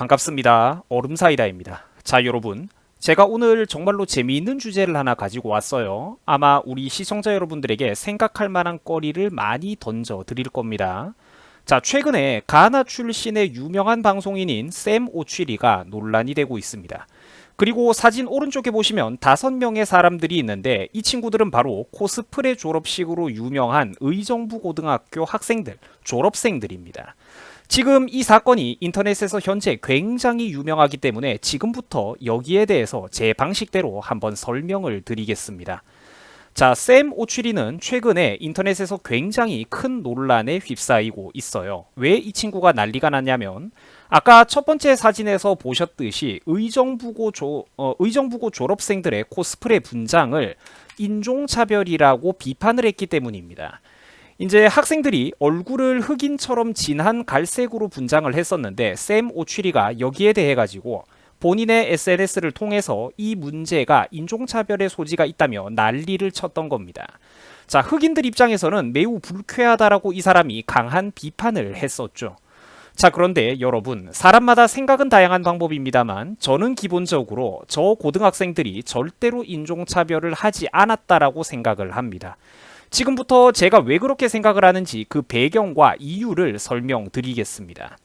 반갑습니다. 얼음사이다입니다. 자, 여러분. 제가 오늘 정말로 재미있는 주제를 하나 가지고 왔어요. 아마 우리 시청자 여러분들에게 생각할 만한 거리를 많이 던져 드릴 겁니다. 자, 최근에 가나 출신의 유명한 방송인인 샘 오취리가 논란이 되고 있습니다. 그리고 사진 오른쪽에 보시면 다섯 명의 사람들이 있는데 이 친구들은 바로 코스프레 졸업식으로 유명한 의정부 고등학교 학생들, 졸업생들입니다. 지금 이 사건이 인터넷에서 현재 굉장히 유명하기 때문에 지금부터 여기에 대해서 제 방식대로 한번 설명을 드리겠습니다. 자, 샘 오취리는 최근에 인터넷에서 굉장히 큰 논란에 휩싸이고 있어요. 왜 이 친구가 난리가 났냐면 아까 첫 번째 사진에서 보셨듯이 의정부고 조, 어, 의정부고 졸업생들의 코스프레 분장을 인종차별이라고 비판을 했기 때문입니다. 이제 학생들이 얼굴을 흑인처럼 진한 갈색으로 분장을 했었는데 샘 오취리가 여기에 대해 가지고 본인의 SNS를 통해서 이 문제가 인종차별의 소지가 있다며 난리를 쳤던 겁니다. 자, 흑인들 입장에서는 매우 불쾌하다라고 이 사람이 강한 비판을 했었죠. 자, 그런데 여러분, 사람마다 생각은 다양한 방법입니다만, 저는 기본적으로 저 고등학생들이 절대로 인종차별을 하지 않았다라고 생각을 합니다. 지금부터 제가 왜 그렇게 생각을 하는지 그 배경과 이유를 설명드리겠습니다.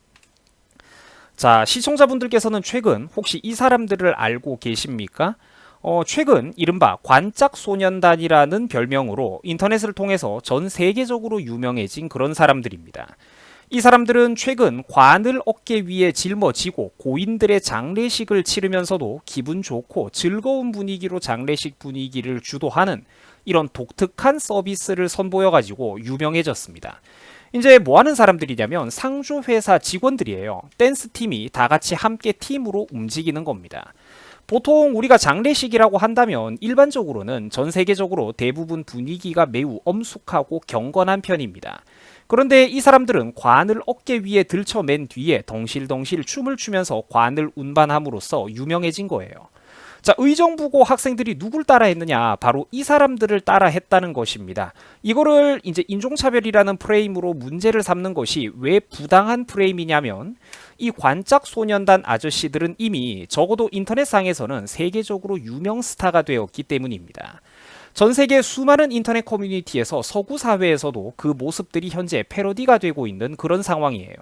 자, 시청자분들께서는 최근 혹시 이 사람들을 알고 계십니까? 어, 최근 이른바 관짝소년단이라는 별명으로 인터넷을 통해서 전 세계적으로 유명해진 그런 사람들입니다. 이 사람들은 최근 관을 어깨 위에 짊어지고 고인들의 장례식을 치르면서도 기분 좋고 즐거운 분위기로 장례식 분위기를 주도하는 이런 독특한 서비스를 선보여가지고 유명해졌습니다. 이제 뭐 하는 사람들이냐면 상조 회사 직원들이에요. 댄스 팀이 다 같이 함께 팀으로 움직이는 겁니다. 보통 우리가 장례식이라고 한다면 일반적으로는 전 세계적으로 대부분 분위기가 매우 엄숙하고 경건한 편입니다. 그런데 이 사람들은 관을 어깨 위에 들쳐맨 뒤에 덩실덩실 춤을 추면서 관을 운반함으로써 유명해진 거예요. 자, 의정부고 학생들이 누굴 따라 했느냐? 바로 이 사람들을 따라 했다는 것입니다. 이거를 이제 인종차별이라는 프레임으로 문제를 삼는 것이 왜 부당한 프레임이냐면 이 관짝 소년단 아저씨들은 이미 적어도 인터넷상에서는 세계적으로 유명 스타가 되었기 때문입니다. 전 세계 수많은 인터넷 커뮤니티에서 서구 사회에서도 그 모습들이 현재 패러디가 되고 있는 그런 상황이에요.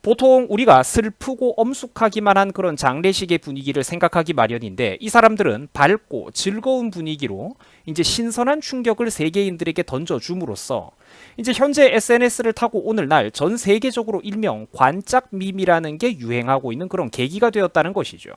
보통 우리가 슬프고 엄숙하기만 한 그런 장례식의 분위기를 생각하기 마련인데 이 사람들은 밝고 즐거운 분위기로 이제 신선한 충격을 세계인들에게 던져줌으로써 이제 현재 SNS를 타고 오늘날 전 세계적으로 일명 관짝 밈이라는 게 유행하고 있는 그런 계기가 되었다는 것이죠.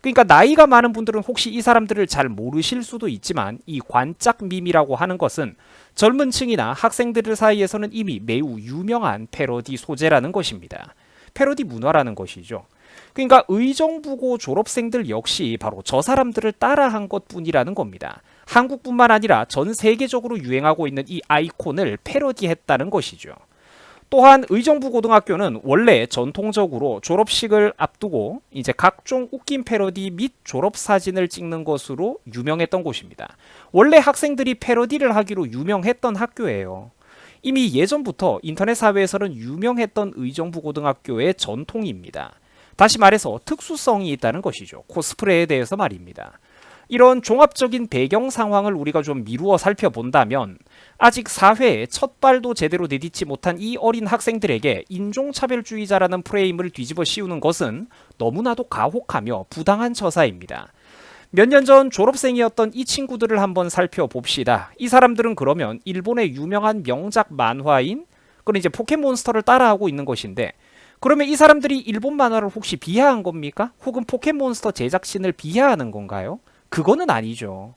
그러니까 나이가 많은 분들은 혹시 이 사람들을 잘 모르실 수도 있지만 이 관짝 밈이라고 하는 것은 젊은 층이나 학생들 사이에서는 이미 매우 유명한 패러디 소재라는 것입니다. 패러디 문화라는 것이죠. 그러니까 의정부고 졸업생들 역시 바로 저 사람들을 따라한 것 뿐이라는 겁니다. 한국뿐만 아니라 전 세계적으로 유행하고 있는 이 아이콘을 패러디했다는 것이죠. 또한 의정부 고등학교는 원래 전통적으로 졸업식을 앞두고 이제 각종 웃긴 패러디 및 졸업 사진을 찍는 것으로 유명했던 곳입니다. 원래 학생들이 패러디를 하기로 유명했던 학교예요. 이미 예전부터 인터넷 사회에서는 유명했던 의정부 고등학교의 전통입니다. 다시 말해서 특수성이 있다는 것이죠. 코스프레에 대해서 말입니다. 이런 종합적인 배경 상황을 우리가 좀 미루어 살펴본다면 아직 사회에 첫 발도 제대로 내딛지 못한 이 어린 학생들에게 인종차별주의자라는 프레임을 뒤집어 씌우는 것은 너무나도 가혹하며 부당한 처사입니다. 몇년전 졸업생이었던 이 친구들을 한번 살펴봅시다. 이 사람들은 그러면 일본의 유명한 명작 만화인 그런 이제 포켓몬스터를 따라하고 있는 것인데 그러면 이 사람들이 일본 만화를 혹시 비하한 겁니까? 혹은 포켓몬스터 제작진을 비하하는 건가요? 그거는 아니죠.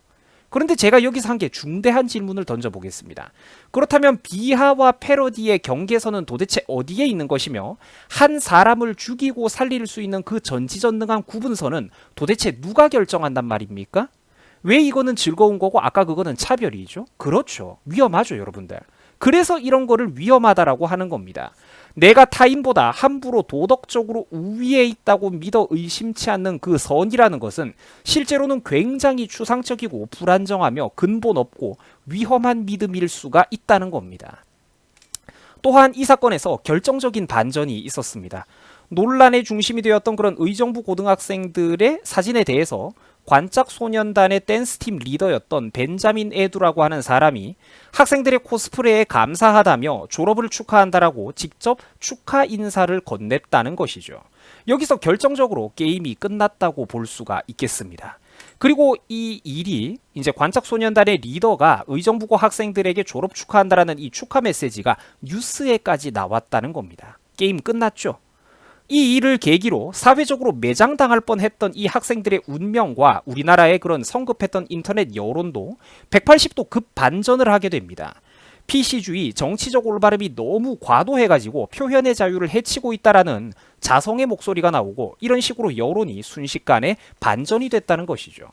그런데 제가 여기서 한 게 중대한 질문을 던져보겠습니다. 그렇다면 비하와 패러디의 경계선은 도대체 어디에 있는 것이며 한 사람을 죽이고 살릴 수 있는 그 전지전능한 구분선은 도대체 누가 결정한단 말입니까? 왜 이거는 즐거운 거고 아까 그거는 차별이죠? 그렇죠. 위험하죠, 여러분들. 그래서 이런 거를 위험하다라고 하는 겁니다. 내가 타인보다 함부로 도덕적으로 우위에 있다고 믿어 의심치 않는 그 선이라는 것은 실제로는 굉장히 추상적이고 불안정하며 근본 없고 위험한 믿음일 수가 있다는 겁니다. 또한 이 사건에서 결정적인 반전이 있었습니다. 논란의 중심이 되었던 그런 의정부 고등학생들의 사진에 대해서 관짝 소년단의 댄스팀 리더였던 벤자민 에두라고 하는 사람이 학생들의 코스프레에 감사하다며 졸업을 축하한다라고 직접 축하 인사를 건넸다는 것이죠. 여기서 결정적으로 게임이 끝났다고 볼 수가 있겠습니다. 그리고 이 일이 이제 관짝소년단의 리더가 의정부고 학생들에게 졸업 축하한다라는 이 축하 메시지가 뉴스에까지 나왔다는 겁니다. 게임 끝났죠. 이 일을 계기로 사회적으로 매장당할 뻔했던 이 학생들의 운명과 우리나라의 그런 성급했던 인터넷 여론도 180도 급 반전을 하게 됩니다. PC주의, 정치적 올바름이 너무 과도해가지고 표현의 자유를 해치고 있다라는 자성의 목소리가 나오고 이런 식으로 여론이 순식간에 반전이 됐다는 것이죠.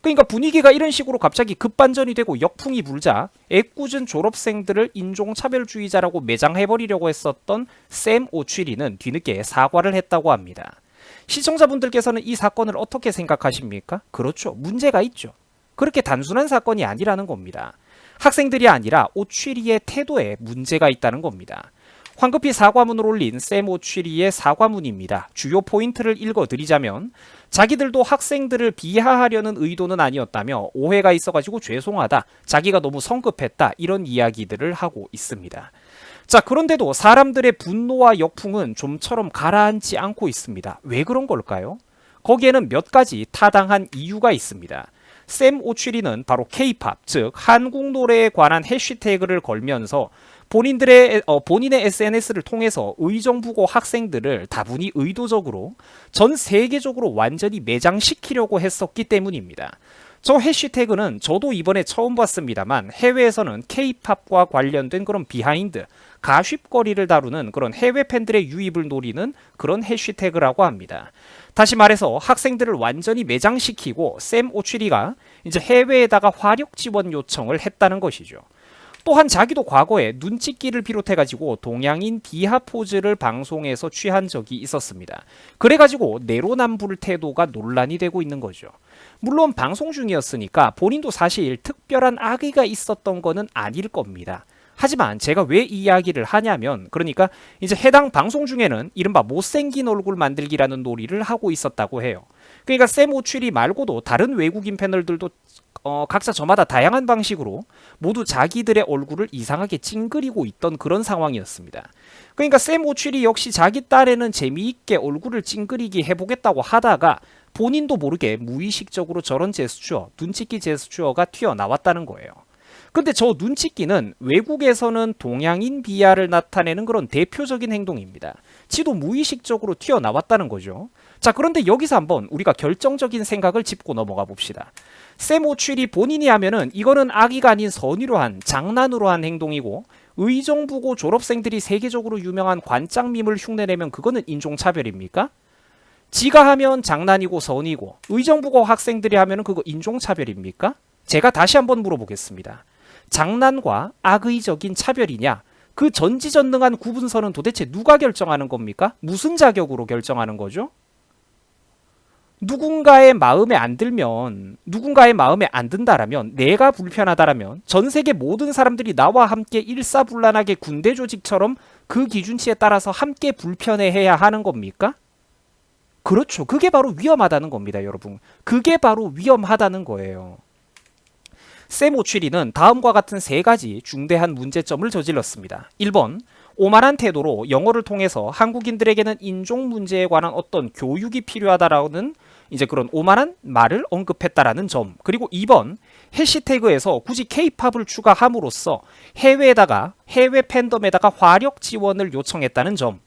그러니까 분위기가 이런 식으로 갑자기 급반전이 되고 역풍이 불자 애꿎은 졸업생들을 인종차별주의자라고 매장해버리려고 했었던 샘 오취리는 뒤늦게 사과를 했다고 합니다. 시청자분들께서는 이 사건을 어떻게 생각하십니까? 그렇죠. 문제가 있죠. 그렇게 단순한 사건이 아니라는 겁니다. 학생들이 아니라 오취리의 태도에 문제가 있다는 겁니다. 황급히 사과문을 올린 샘 오취리의 사과문입니다. 주요 포인트를 읽어드리자면 자기들도 학생들을 비하하려는 의도는 아니었다며 오해가 있어가지고 죄송하다. 자기가 너무 성급했다. 이런 이야기들을 하고 있습니다. 자, 그런데도 사람들의 분노와 역풍은 좀처럼 가라앉지 않고 있습니다. 왜 그런 걸까요? 거기에는 몇 가지 타당한 이유가 있습니다. 샘 오취리는 바로 K-팝, 즉 한국 노래에 관한 해시태그를 걸면서 본인들의 어, 본인의 SNS를 통해서 의정부고 학생들을 다분히 의도적으로 전 세계적으로 완전히 매장시키려고 했었기 때문입니다. 저 해시태그는 저도 이번에 처음 봤습니다만 해외에서는 K-팝과 관련된 그런 비하인드, 가십거리를 다루는 그런 해외 팬들의 유입을 노리는 그런 해시태그라고 합니다. 다시 말해서 학생들을 완전히 매장시키고 샘 오취리가 이제 해외에다가 화력 지원 요청을 했다는 것이죠. 또한 자기도 과거에 눈찍기를 비롯해가지고 동양인 비하 포즈를 방송에서 취한 적이 있었습니다. 그래가지고 내로남불 태도가 논란이 되고 있는 거죠. 물론 방송 중이었으니까 본인도 사실 특별한 악의가 있었던 거는 아닐 겁니다. 하지만 제가 왜이 이야기를 하냐면 그러니까 이제 해당 방송 중에는 이른바 못생긴 얼굴 만들기라는 놀이를 하고 있었다고 해요. 그러니까 샘 오취리 말고도 다른 외국인 패널들도 어, 각자 저마다 다양한 방식으로 모두 자기들의 얼굴을 이상하게 찡그리고 있던 그런 상황이었습니다. 그러니까 샘 오취리 역시 자기 딸에는 재미있게 얼굴을 찡그리기 해보겠다고 하다가 본인도 모르게 무의식적으로 저런 제스처, 눈치기 제스처가 튀어나왔다는 거예요. 근데 저 눈치기는 외국에서는 동양인 비하를 나타내는 그런 대표적인 행동입니다. 지도 무의식적으로 튀어나왔다는 거죠. 자, 그런데 여기서 한번 우리가 결정적인 생각을 짚고 넘어가 봅시다. 샘 오취리 본인이 하면은 이거는 악의가 아닌 선의로 한 장난으로 한 행동이고 의정부고 졸업생들이 세계적으로 유명한 관장밈을 흉내내면 그거는 인종차별입니까? 지가 하면 장난이고 선의고 의정부고 학생들이 하면은 그거 인종차별입니까? 제가 다시 한번 물어보겠습니다. 장난과 악의적인 차별이냐? 그 전지전능한 구분선은 도대체 누가 결정하는 겁니까? 무슨 자격으로 결정하는 거죠? 누군가의 마음에 안 들면 누군가의 마음에 안 든다라면 내가 불편하다라면 전 세계 모든 사람들이 나와 함께 일사불란하게 군대 조직처럼 그 기준치에 따라서 함께 불편해해야 하는 겁니까? 그렇죠. 그게 바로 위험하다는 겁니다, 여러분. 그게 바로 위험하다는 거예요. 샘 오취리는 다음과 같은 세 가지 중대한 문제점을 저질렀습니다. 1번, 오만한 태도로 영어를 통해서 한국인들에게는 인종 문제에 관한 어떤 교육이 필요하다라는 이제 그런 오만한 말을 언급했다라는 점. 그리고 2번 해시태그에서 굳이 케이팝을 추가함으로써 해외에다가 해외 팬덤에다가 화력 지원을 요청했다는 점.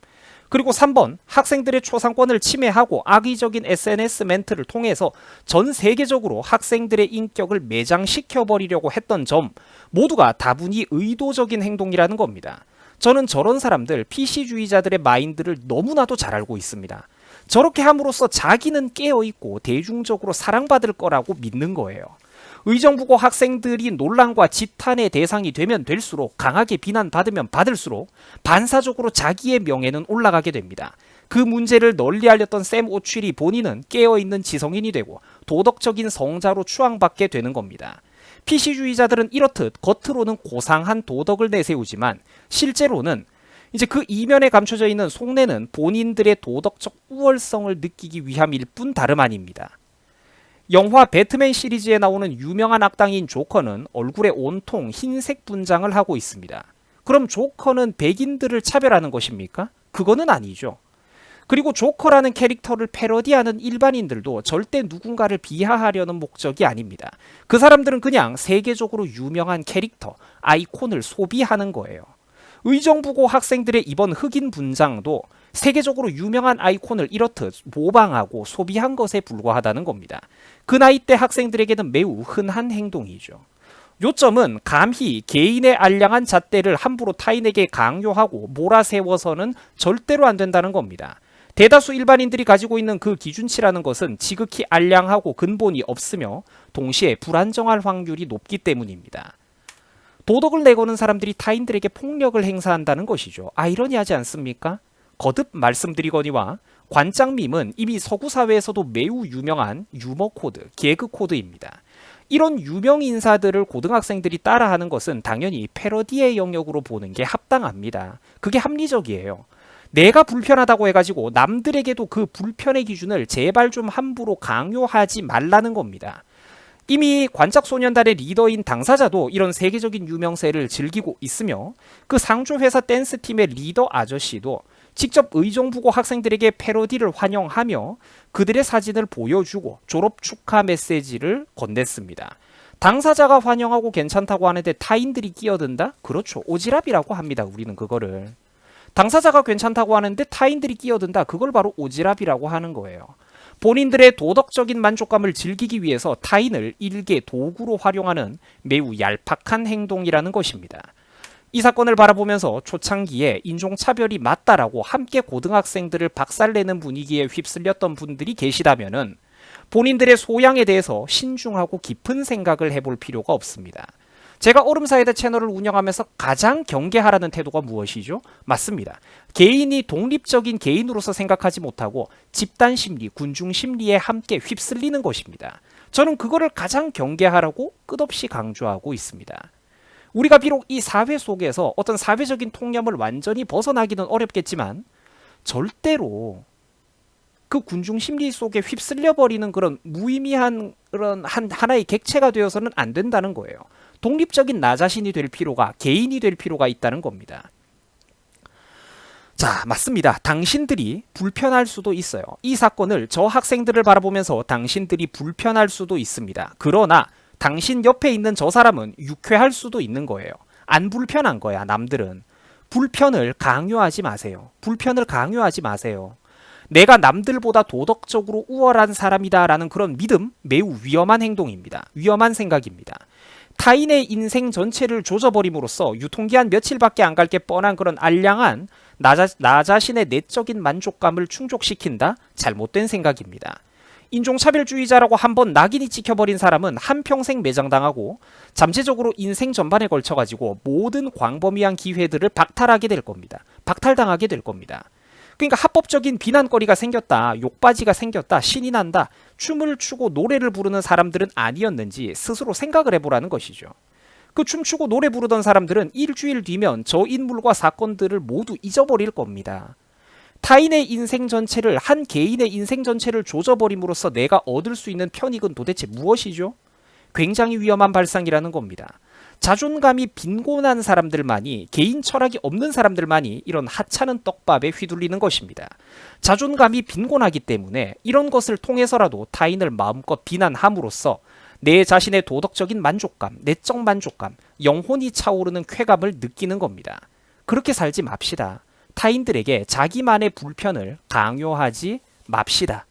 그리고 3번 학생들의 초상권을 침해하고 악의적인 SNS 멘트를 통해서 전 세계적으로 학생들의 인격을 매장시켜 버리려고 했던 점 모두가 다분히 의도적인 행동이라는 겁니다. 저는 저런 사람들 PC주의자들의 마인드를 너무나도 잘 알고 있습니다. 저렇게 함으로써 자기는 깨어있고 대중적으로 사랑받을 거라고 믿는 거예요. 의정부고 학생들이 논란과 지탄의 대상이 되면 될수록 강하게 비난받으면 받을수록 반사적으로 자기의 명예는 올라가게 됩니다. 그 문제를 널리 알렸던 샘 오취리 본인은 깨어있는 지성인이 되고 도덕적인 성자로 추앙받게 되는 겁니다. PC주의자들은 이렇듯 겉으로는 고상한 도덕을 내세우지만 실제로는 이제 그 이면에 감춰져 있는 속내는 본인들의 도덕적 우월성을 느끼기 위함일 뿐 다름 아닙니다. 영화 배트맨 시리즈에 나오는 유명한 악당인 조커는 얼굴에 온통 흰색 분장을 하고 있습니다. 그럼 조커는 백인들을 차별하는 것입니까? 그거는 아니죠. 그리고 조커라는 캐릭터를 패러디하는 일반인들도 절대 누군가를 비하하려는 목적이 아닙니다. 그 사람들은 그냥 세계적으로 유명한 캐릭터, 아이콘을 소비하는 거예요. 의정부고 학생들의 이번 흑인 분장도 세계적으로 유명한 아이콘을 이렇듯 모방하고 소비한 것에 불과하다는 겁니다. 그 나이 때 학생들에게는 매우 흔한 행동이죠. 요점은 감히 개인의 알량한 잣대를 함부로 타인에게 강요하고 몰아세워서는 절대로 안 된다는 겁니다. 대다수 일반인들이 가지고 있는 그 기준치라는 것은 지극히 알량하고 근본이 없으며 동시에 불안정할 확률이 높기 때문입니다. 도덕을 내거는 사람들이 타인들에게 폭력을 행사한다는 것이죠. 아이러니하지 않습니까? 거듭 말씀드리거니와 관장밈은 이미 서구 사회에서도 매우 유명한 유머 코드, 개그 코드입니다. 이런 유명 인사들을 고등학생들이 따라하는 것은 당연히 패러디의 영역으로 보는 게 합당합니다. 그게 합리적이에요. 내가 불편하다고 해가지고 남들에게도 그 불편의 기준을 제발 좀 함부로 강요하지 말라는 겁니다. 이미 관짝소년단의 리더인 당사자도 이런 세계적인 유명세를 즐기고 있으며 그 상조회사 댄스팀의 리더 아저씨도 직접 의정부고 학생들에게 패러디를 환영하며 그들의 사진을 보여주고 졸업 축하 메시지를 건넸습니다. 당사자가 환영하고 괜찮다고 하는데 타인들이 끼어든다? 그렇죠. 오지랖이라고 합니다. 우리는 그거를. 당사자가 괜찮다고 하는데 타인들이 끼어든다. 그걸 바로 오지랖이라고 하는 거예요. 본인들의 도덕적인 만족감을 즐기기 위해서 타인을 일개 도구로 활용하는 매우 얄팍한 행동이라는 것입니다. 이 사건을 바라보면서 초창기에 인종차별이 맞다라고 함께 고등학생들을 박살내는 분위기에 휩쓸렸던 분들이 계시다면은 본인들의 소양에 대해서 신중하고 깊은 생각을 해볼 필요가 없습니다. 제가 얼음사이드 채널을 운영하면서 가장 경계하라는 태도가 무엇이죠? 맞습니다. 개인이 독립적인 개인으로서 생각하지 못하고 집단 심리, 군중 심리에 함께 휩쓸리는 것입니다. 저는 그거를 가장 경계하라고 끝없이 강조하고 있습니다. 우리가 비록 이 사회 속에서 어떤 사회적인 통념을 완전히 벗어나기는 어렵겠지만 절대로 그 군중 심리 속에 휩쓸려 버리는 그런 무의미한 그런 한 하나의 객체가 되어서는 안 된다는 거예요. 독립적인 나 자신이 될 필요가 개인이 될 필요가 있다는 겁니다. 자, 맞습니다. 당신들이 불편할 수도 있어요. 이 사건을 저 학생들을 바라보면서 당신들이 불편할 수도 있습니다. 그러나 당신 옆에 있는 저 사람은 유쾌할 수도 있는 거예요. 안 불편한 거야, 남들은. 불편을 강요하지 마세요. 불편을 강요하지 마세요. 내가 남들보다 도덕적으로 우월한 사람이다라는 그런 믿음 매우 위험한 행동입니다. 위험한 생각입니다. 타인의 인생 전체를 조져버림으로써 유통기한 며칠밖에 안 갈 게 뻔한 그런 알량한 나, 자, 나 자신의 내적인 만족감을 충족시킨다? 잘못된 생각입니다. 인종차별주의자라고 한 번 낙인이 찍혀버린 사람은 한평생 매장당하고 잠재적으로 인생 전반에 걸쳐가지고 모든 광범위한 기회들을 박탈하게 될 겁니다. 박탈당하게 될 겁니다. 그러니까 합법적인 비난거리가 생겼다, 욕바지가 생겼다, 신이 난다, 춤을 추고 노래를 부르는 사람들은 아니었는지 스스로 생각을 해보라는 것이죠. 그 춤추고 노래 부르던 사람들은 일주일 뒤면 저 인물과 사건들을 모두 잊어버릴 겁니다. 타인의 인생 전체를 한 개인의 인생 전체를 조져버림으로써 내가 얻을 수 있는 편익은 도대체 무엇이죠? 굉장히 위험한 발상이라는 겁니다. 자존감이 빈곤한 사람들만이 개인 철학이 없는 사람들만이 이런 하찮은 떡밥에 휘둘리는 것입니다. 자존감이 빈곤하기 때문에 이런 것을 통해서라도 타인을 마음껏 비난함으로써 내 자신의 도덕적인 만족감, 내적 만족감, 영혼이 차오르는 쾌감을 느끼는 겁니다. 그렇게 살지 맙시다. 타인들에게 자기만의 불편을 강요하지 맙시다.